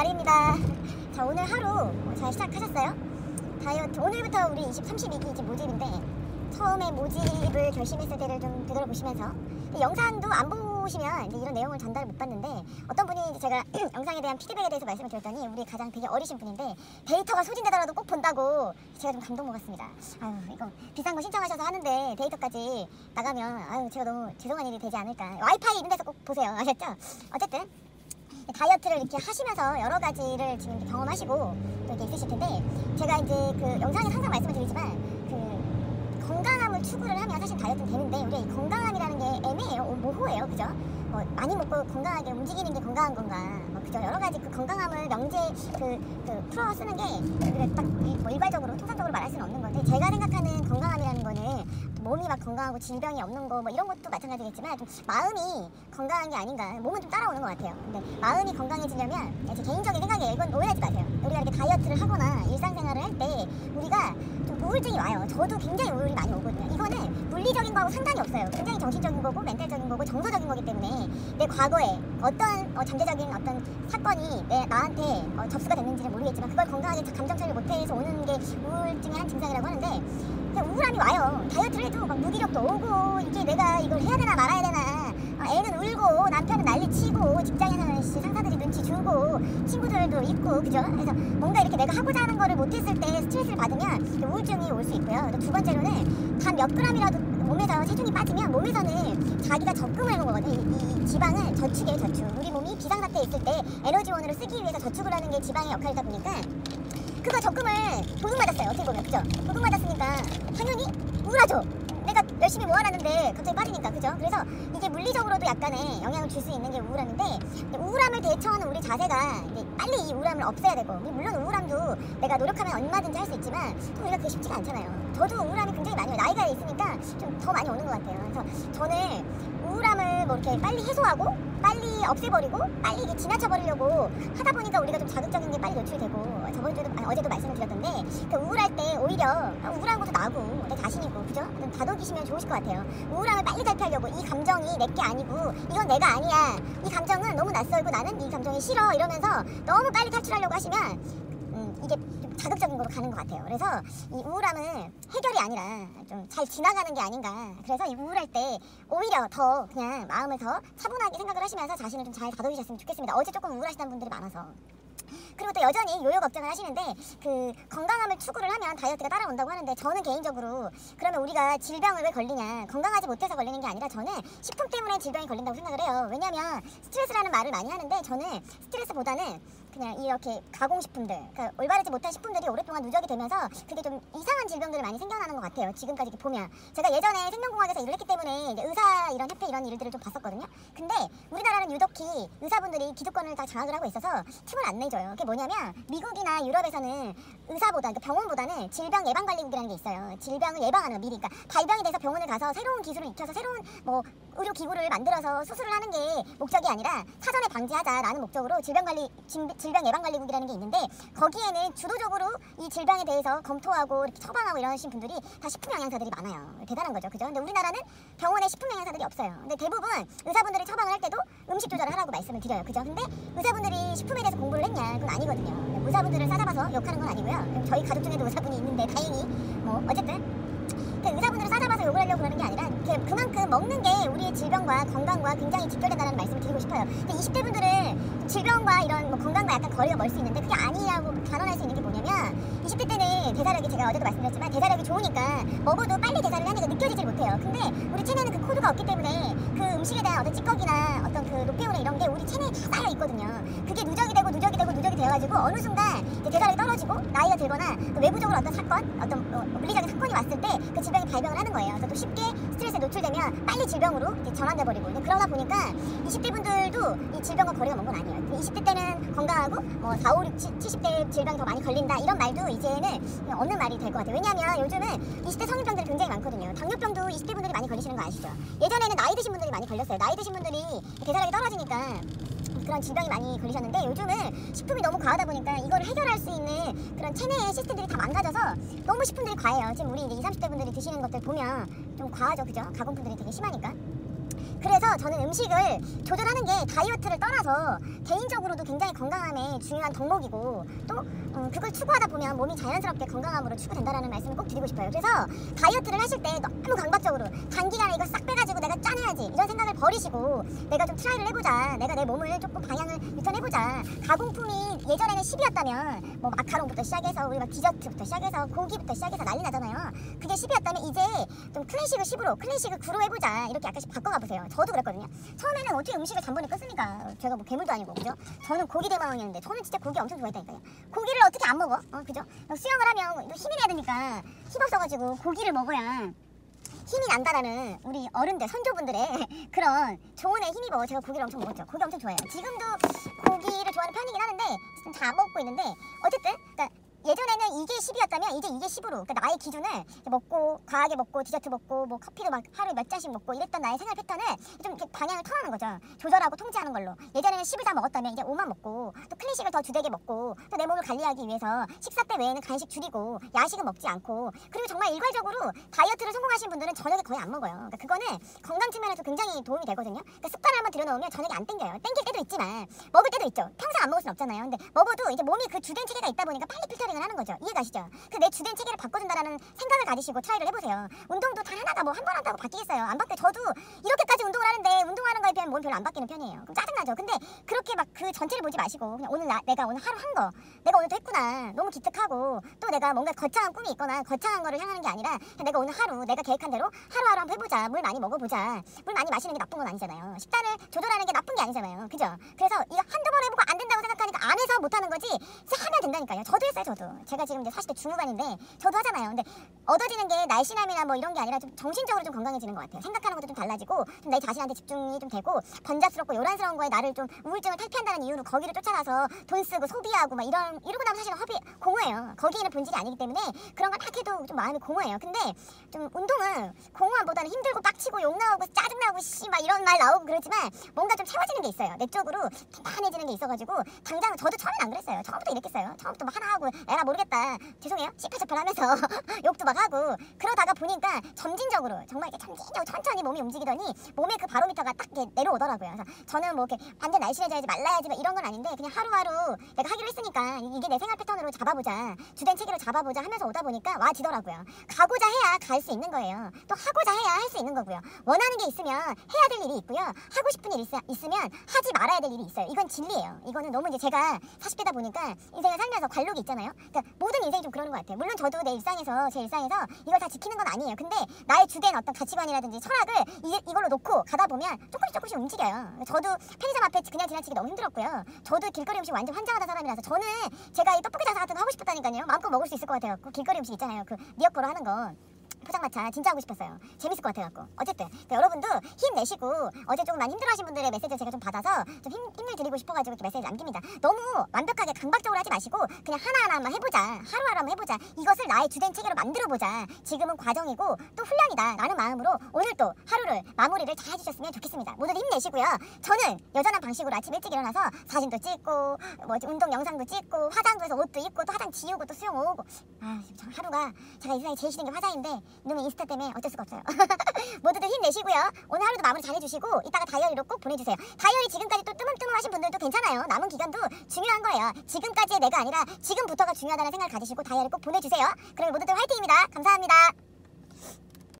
마리입니다. 자 오늘 하루 잘 시작하셨어요? 다이어트 오늘부터 우리 20, 32기 이제 모집인데 처음에 모집을 결심했을 때를 좀 되돌아보시면서 영상도 안 보시면 이런 내용을 전달을 못 받는데 어떤 분이 제가 영상에 대한 피드백에 대해서 말씀을 드렸더니 우리 가장 되게 어리신 분인데 데이터가 소진되더라도 꼭 본다고 제가 좀 감동 먹었습니다. 아유 이거 비싼 거 신청하셔서 하는데 데이터까지 나가면 아유 제가 너무 죄송한 일이 되지 않을까. 와이파이 이런 데서 꼭 보세요. 아셨죠? 어쨌든 다이어트를 이렇게 하시면서 여러 가지를 지금 경험하시고 또 이렇게 있으실 텐데 제가 이제 그 영상에서 항상 말씀을 드리지만 그 건강함을 추구를 하면 사실 다이어트는 되는데 우리가 이 건강함이라는 게 애매해요. 오, 모호해요. 그죠? 뭐 많이 먹고 건강하게 움직이는 게 건강한 건가. 뭐 그죠? 여러 가지 그 건강함을 명제 그, 그 풀어 쓰는 게 그래 딱뭐 일괄적으로 통상 몸이 막 건강하고 질병이 없는 거 뭐 이런 것도 마찬가지겠지만 좀 마음이 건강한 게 아닌가. 몸은 좀 따라오는 것 같아요. 근데 마음이 건강해지려면 제 개인적인 생각이에요 이건 오해하지 마세요. 우리가 이렇게 다이어트를 하거나 일상생활을 할 때 우리가 좀 우울증이 와요. 저도 굉장히 우울이 많이 오거든요. 이거는 물리적인 거하고 상관이 없어요. 굉장히 정신적인 거고 멘탈적인 거고 정서적인 거기 때문에 내 과거에 어떤 어, 잠재적인 어떤 사건이 내 나한테 어, 접수가 됐는지는 모르겠지만 그걸 건강하게 감정 처리를 못해서 오는 게 우울증의 한 증상이라고 하는데 우울함이 와요. 다이어트를 해도 막 무기력도 오고 이게 내가 이걸 해야 되나 말아야 되나 아, 애는 울고 남편은 난리치고 직장에서는 상사들이 눈치 주고 친구들도 있고 그죠? 그래서 뭔가 이렇게 내가 하고자 하는 거를 못했을 때 스트레스를 받으면 우울증이 올 수 있고요. 두 번째로는 단 몇 그램이라도 몸에서 체중이 빠지면 몸에서는 자기가 적금을 해놓은 거거든요. 이, 이 지방을 저축이에요, 저축. 우리 몸이 비상사태에 있을 때 에너지원으로 쓰기 위해서 저축을 하는 게 지방의 역할이다 보니까 그거 적금을 도둑 맞았어요. 어떻게 보면 그죠? 도둑 맞았으니까 당연히 우울하죠. 내가 열심히 모아놨는데 갑자기 빠지니까 그죠? 그래서 이게 물리적으로도 약간의 영향을 줄 수 있는 게 우울함인데 우울함을 대처하는 우리 자세가 빨리 이 우울함을 없애야 되고 물론 우울함도 내가 노력하면 얼마든지 할 수 있지만 또 우리가 그게 쉽지가 않잖아요. 저도 우울함이 굉장히 많이 와요. 나이가 있으니까 좀 더 많이 오는 것 같아요. 그래서 저는 우울함을 뭐 이렇게 빨리 해소하고 빨리 없애버리고 빨리 이게 지나쳐버리려고 하다 보니까 우리가 좀 자극적인 게 빨리 노출되고 저번 주에도 아니, 어제도 말씀을 드렸던데 그 우울할 때 오히려 우울한 것도 나고 내 자신이고 그죠? 좀 다독이시면 좋으실 것 같아요. 우울함을 빨리 탈피하려고 이 감정이 내게 아니고 이건 내가 아니야. 이 감정은 너무 낯설고 나는 이 감정이 싫어 이러면서 너무 빨리 탈출하려고 하시면 음, 이게 좀 자극적인 거로 가는 것 같아요. 그래서 이 우울함은 해결이 아니라 좀 잘 지나가는 게 아닌가. 그래서 이 우울할 때 오히려 더 그냥 마음을 더 차분하게 생각을 하시면서 자신을 좀 잘 다독이셨으면 좋겠습니다. 어제 조금 우울하시다는 분들이 많아서. 그리고 또 여전히 요요 걱정을 하시는데 그 건강함을 추구를 하면 다이어트가 따라온다고 하는데 저는 개인적으로 그러면 우리가 질병을 왜 걸리냐 건강하지 못해서 걸리는 게 아니라 저는 식품 때문에 질병이 걸린다고 생각을 해요 왜냐면 스트레스라는 말을 많이 하는데 저는 스트레스보다는 그냥 이렇게 가공식품들 그러니까 올바르지 못한 식품들이 오랫동안 누적이 되면서 그게 좀 이상한 질병들이 많이 생겨나는 것 같아요 지금까지 보면. 제가 예전에 생명공학에서 일을 했기 때문에 의사 이런 협회 이런 일들을 좀 봤었거든요. 근데 우리나라는 유독히 의사분들이 기득권을 다 장악을 하고 있어서 팁을 안 내줘요. 그게 뭐냐면 미국이나 유럽에서는 의사보다 그러니까 병원보다는 질병 예방관리국이라는 게 있어요. 질병을 예방하는 거 미리. 그러니까 발병이 돼서 병원을 가서 새로운 기술을 익혀서 새로운 뭐 의료 기구를 만들어서 수술을 하는 게 목적이 아니라 사전에 방지하자라는 목적으로 질병 관리 질병 예방관리국이라는 게 있는데 거기에는 주도적으로 이 질병에 대해서 검토하고 이렇게 처방하고 이러신 분들이 다 식품 영양사들이 많아요. 대단한 거죠, 그죠? 근데 우리나라는 병원에 식품 영양사들이 없어요. 근데 대부분 의사분들이 처방을 할 때도 음식 조절을 하라고 말씀을 드려요, 그죠? 근데 의사분들이 식품에 대해서 공부를 했냐? 그건 아니거든요. 의사분들을 싸잡아서 욕하는 건 아니고요. 저희 가족 중에도 의사분이 있는데 다행히 뭐 어쨌든 그 의사분들을 싸잡아 먹는 게 우리의 질병과 건강과 굉장히 직결된다는 말씀을 드리고 싶어요. 근데 20대 분들은 질병과 이런 뭐 건강과 약간 거리가 멀 수 있는데 그게 아니라고 단언할 수 있는 게 뭐냐면 20대 때는 대사력이 제가 어제도 말씀드렸지만 대사력이 좋으니까 먹어도 빨리 대사를 게 느껴지질 못해요. 근데 우리 체내는 그 코드가 없기 때문에 그 음식에 대한 어떤 찌꺼기나 어떤 그 노폐물이나 이런 게 우리 체내에 다 쌓여 있거든요. 그게 누적이 되고 누적이 되고 누적이 되어가지고 어느 순간 대사력이 떨어지고 나이가 들거나 그 외부적으로 어떤 사건, 어떤 어, 물리적인 사건이 왔을 때 그 질병이 발병을 하는 거예요. 그래서 또 쉽게 노출되면 빨리 질병으로 전환돼 버리고 그러다 보니까 20대 분들도 이 질병과 거리가 먼 건 아니에요. 20대 때는 건강하고 뭐 4, 5, 6, 70대 질병이 더 많이 걸린다 이런 말도 이제는 없는 말이 될 것 같아요. 왜냐하면 요즘은 20대 성인병들이 굉장히 많거든요. 당뇨병도 20대 분들이 많이 걸리시는 거 아시죠? 예전에는 나이 드신 분들이 많이 걸렸어요. 나이 드신 분들이 대사력이 떨어지니까 그런 질병이 많이 걸리셨는데 요즘은 식품이 너무 과하다 보니까 이걸 해결할 수 있는 그런 체내의 시스템들이 다 망가져서 너무 식품들이 과해요. 지금 우리 이제 20, 30대 분들이 드시는 것들 보면 좀 과하죠, 그죠? 가공품들이 되게 심하니까. 그래서 저는 음식을 조절하는 게 다이어트를 떠나서 개인적으로도 굉장히 건강함에 중요한 덕목이고 또 어, 그걸 추구하다 보면 몸이 자연스럽게 건강함으로 추구된다라는 말씀을 꼭 드리고 싶어요. 그래서 다이어트를 하실 때 너무 강박적으로 단기간에 이거 싹 빼가지고 내가 짜내야지 이런 생각을 버리시고 내가 좀 트라이를 해보자. 내가 내 몸을 조금 방향을 유턴해보자. 가공품이 예전에는 10이었다면 뭐 마카롱부터 시작해서 우리 막 디저트부터 시작해서 고기부터 시작해서 난리 나잖아요. 그게 10이었다면 이제 좀 클래식을 10으로 클래식을 9로 해보자. 이렇게 약간씩 바꿔가 보세요. 저도 그랬거든요. 처음에는 어떻게 음식을 단번에 끊습니까? 제가 뭐 괴물도 아니고 그죠? 저는 고기 대망이었는데 저는 진짜 고기 엄청 좋아했다니까요. 고기를 어떻게 안 먹어? 어 그죠? 수영을 하면 또 힘이 내야 되니까 힘 없어가지고 고기를 먹어야 힘이 난다라는 우리 어른들 선조분들의 그런 조언에 힘입어 제가 고기를 엄청 먹었죠. 고기 엄청 좋아해요. 지금도 고기를 좋아하는 편이긴 하는데 좀다 먹고 있는데 어쨌든 그러니까 예전에는 이게 10이었다면 이제 이게 10으로. 그러니까 나의 기준을 먹고 과하게 먹고 디저트 먹고 뭐 커피도 막 하루에 몇 잔씩 먹고 이랬던 나의 생활 패턴을 좀 이렇게 방향을 턴하는 거죠. 조절하고 통제하는 걸로. 예전에는 10을 다 먹었다면 이제 5만 먹고 또 클래식을 더 주되게 먹고 또 내 몸을 관리하기 위해서 식사 때 외에는 간식 줄이고 야식은 먹지 않고. 그리고 정말 일괄적으로 다이어트를 성공하신 분들은 저녁에 거의 안 먹어요. 그러니까 그거는 건강 측면에서 굉장히 도움이 되거든요. 그러니까 습관을 한번 들여놓으면 저녁에 안 땡겨요. 땡길 때도 있지만 먹을 때도 있죠. 평생 안 먹을 순 없잖아요. 근데 먹어도 이제 몸이 그 주된 체계가 있다 보니까 빨리 필터 링을 하는 거죠. 이해가시죠? 그 내 주된 체계를 바꿔준다라는 생각을 가지시고 트라이를 해보세요. 운동도 단 하나가 뭐 한 번 한다고 바뀌겠어요. 안 바뀌어. 저도 이렇게까지 운동을 하는데 운동하는 거에 비하면 몸 별로 안 바뀌는 편이에요. 그럼 짜증나죠. 근데 그렇게 막 그 전체를 보지 마시고 그냥 오늘 나, 내가 오늘 하루 한 거 내가 오늘도 했구나. 너무 기특하고 또 내가 뭔가 거창한 꿈이 있거나 거창한 거를 향하는 게 아니라 내가 오늘 하루 내가 계획한 대로 하루하루 한번 해보자. 물 많이 먹어보자. 물 많이 마시는 게 나쁜 건 아니잖아요. 식단을 조절하는 게 나쁜 게 아니잖아요. 그죠? 그래서 이거 한두 번 해보고 안 된다고 생각 하니까 안 해서 못하는 거지 하면 된다니까요. 저도 했어요 저도. 제가 지금 이제 40대 중후반인데 저도 하잖아요. 근데 얻어지는 게 날씬함이나 뭐 이런 게 아니라 좀 정신적으로 좀 건강해지는 것 같아요. 생각하는 것도 좀 달라지고 좀 내 자신한테 집중이 좀 되고 번잡스럽고 요란스러운 거에 나를 좀 우울증을 탈피한다는 이유로 거기를 쫓아가서 돈 쓰고 소비하고 막 이런 이러고 나면 사실 허비 공허해요. 거기에는 본질이 아니기 때문에 그런 걸막 해도 좀 마음이 공허해요. 근데 좀 운동은 공허함보다는 힘들고 빡치고 욕 나오고 짜증 나고 씨 막 이런 말 나오고 그러지만 뭔가 좀 채워지는 게 있어요. 내적으로 단단해지는 게 있어가지고 당장 저도 처음엔 안 그랬어요. 처음부터 이랬겠어요. 처음부터 막 하나 하고 에라 모르겠다. 죄송해요. 씨팔자팔 하면서 욕도 막 하고 그러다가 보니까 점진적으로 정말 이렇게 점진적으로 천천히 몸이 움직이더니 몸의 그 바로미터가 딱 이렇게 내려오더라고요. 그래서 저는 뭐 이렇게 완전 날씬해져야지 말라야지 막 이런 건 아닌데 그냥 하루하루 내가 하기로 했으니까 이게 내 생활 패턴으로 잡아보자 주된 체계로 잡아보자 하면서 오다 보니까 와지더라고요. 가고자 해야 갈 수 있는 거예요. 또 하고자 해야 할 수 있는 거고요. 원하는 게 있으면 해야 될 일이 있고요. 하고 싶은 일 있, 있으면 하지 말아야 될 일이 있어요. 이건 진리예요. 이거는 너무 이제 제가 40대다 보니까 인생을 살면서 관록이 있잖아요. 그러니까 모든 인생이 좀 그러는 것 같아요. 물론 저도 내 일상에서 제 일상에서 이걸 다 지키는 건 아니에요. 근데 나의 주된 어떤 가치관이라든지 철학을 이, 이걸로 놓고 가다 보면 조금씩 조금씩 움직여요. 저도 편의점 앞에 그냥 지나치기 너무 힘들었고요. 저도 길거리 음식 완전 환장하다 사람이라서 저는 제가 이 떡볶이 장사 같은 거 하고 싶었다니까요. 마음껏 먹을 수 있을 것 같아요 길거리 음식 있잖아요. 그 미역거로 하는 거 포장마차 진짜 하고 싶었어요. 재밌을 것 같아갖고. 어쨌든 그러니까 여러분도 힘내시고 어제 조금 많이 힘들어하신 분들의 메시지를 제가 좀 받아서 좀 힘, 힘을 드리고 싶어가지고 이렇게 메시지 남깁니다. 너무 완벽하게 강박적으로 하지 마시고 그냥 하나하나 한번 해보자. 하루하루 한번 해보자. 이것을 나의 주된 체계로 만들어보자. 지금은 과정이고 또 훈련이다. 라는 마음으로 오늘 또 하루를 마무리를 잘 해주셨으면 좋겠습니다. 모두 힘내시고요. 저는 여전한 방식으로 아침 일찍 일어나서 사진도 찍고 뭐 운동 영상도 찍고 화장도 해서 옷도 입고 또 화장 지우고 또 수영 오고 아참 하루가 제가 이 세상에 제일 싫은 게 화장인데 이놈의 인스타 때문에 어쩔 수가 없어요. 모두들 힘내시고요. 오늘 하루도 마무리 잘 해주시고 이따가 다이어리로 꼭 보내주세요. 다이어리 지금까지 또 뜨문뜨문 하신 분들도 괜찮아요. 남은 기간도 중요한 거예요. 지금까지의 내가 아니라 지금부터가 중요하다는 생각을 가지시고 다이어리 꼭 보내주세요. 그러면 모두들 화이팅입니다. 감사합니다.